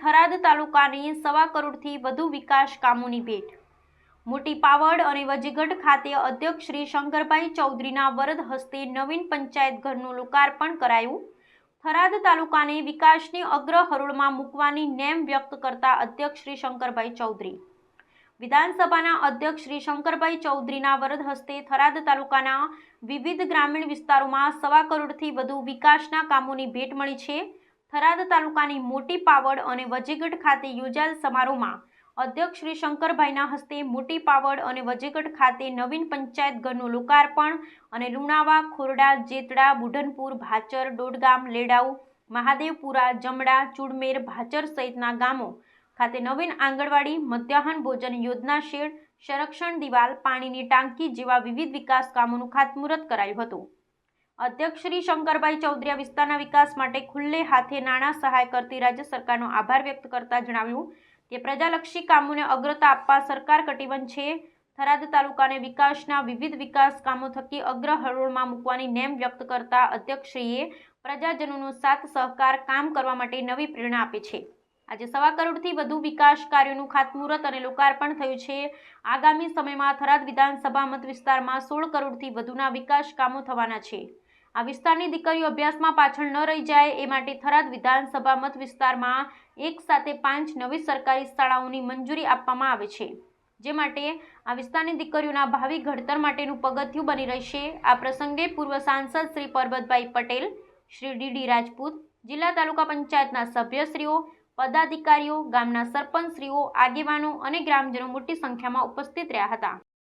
થરાદ તાલુકાની સવા કરોડથી વધુ વિકાસ કામોની ભેટ. મોટી પાવડ અને વજીગઢ ખાતે અધ્યક્ષ શ્રી શંકરભાઈ ચૌધરીના વરદ હસ્તે નવીન પંચાયત ઘરનું લોકાર્પણ કરાયું. થરાદ તાલુકાને વિકાસની અગ્ર હરોળમાં મૂકવાની નેમ વ્યક્ત કરતા અધ્યક્ષ શ્રી શંકરભાઈ ચૌધરી. વિધાનસભાના અધ્યક્ષ શ્રી શંકરભાઈ ચૌધરીના વરદ હસ્તે થરાદ તાલુકાના વિવિધ ગ્રામીણ વિસ્તારોમાં સવા કરોડથી વધુ વિકાસના કામોની ભેટ મળી છે. થરાદ તાલુકાની મોટી પાવડ અને વજીગઢ ખાતે યોજાયેલ સમારોહમાં અધ્યક્ષ શ્રી શંકરભાઈના હસ્તે મોટી પાવડ અને વજીગઢ ખાતે નવીન પંચાયત ઘરનું લોકાર્પણ અને લુણાવા, ખોરડા, જેતડા, બુઢનપુર, ભાચર ડોડગામ લેડાઉ, મહાદેવપુરા, જમડા, ચુડમેર, ભાચર સહિતના ગામો ખાતે નવીન આંગણવાડી, મધ્યાહન ભોજન યોજના શેડ, સંરક્ષણ દિવાલ, પાણીની ટાંકી જેવા વિવિધ વિકાસ કામોનું ખાતમુહૂર્ત કરાયું હતું. અધ્યક્ષ શ્રી શંકરભાઈ ચૌધરીયા વિસ્તારના વિકાસ માટે ખુલ્લે હાથે નાણાં સહાય કરતી રાજ્ય સરકારનો આભાર વ્યક્ત કરતા જણાવ્યું કે પ્રજાલક્ષી કામોને અગ્રતા આપવા સરકાર કટિબંધ છે. થરાદ તાલુકાને વિકાસના વિવિધ વિકાસ કામો થકી અગ્ર હરોળમાં મૂકવાની નેમ વ્યક્ત કરતા અધ્યક્ષશ્રીએ પ્રજાજનોનો સાથ સહકાર કામ કરવા માટે નવી પ્રેરણા આપે છે. આજે સવા કરોડથી વધુ વિકાસ કાર્યોનું ખાતમુહૂર્ત અને લોકાર્પણ થયું છે. આગામી સમયમાં થરાદ વિધાનસભા મત વિસ્તારમાં સોળ કરોડથી વધુના વિકાસ કામો થવાના છે. આ વિસ્તારની દીકરીઓ અભ્યાસમાં પાછળ ન રહી જાય એ માટે થરાદ વિધાનસભા મત વિસ્તારમાં એક સાથે પાંચ નવી સરકારી શાળાઓની મંજૂરી આપવામાં આવે છે. જે માટે આ વિસ્તારની દીકરીઓના ભાવિ ઘડતર માટેનું પગથિયું બની રહેશે. આ પ્રસંગે પૂર્વ સાંસદ શ્રી પરબતભાઈ પટેલ, શ્રી ડીડી રાજપૂત, જિલ્લા તાલુકા પંચાયતના સભ્યશ્રીઓ, પદાધિકારીઓ, ગામના સરપંચશ્રીઓ, આગેવાનો અને ગ્રામજનો મોટી સંખ્યામાં ઉપસ્થિત રહ્યા હતા.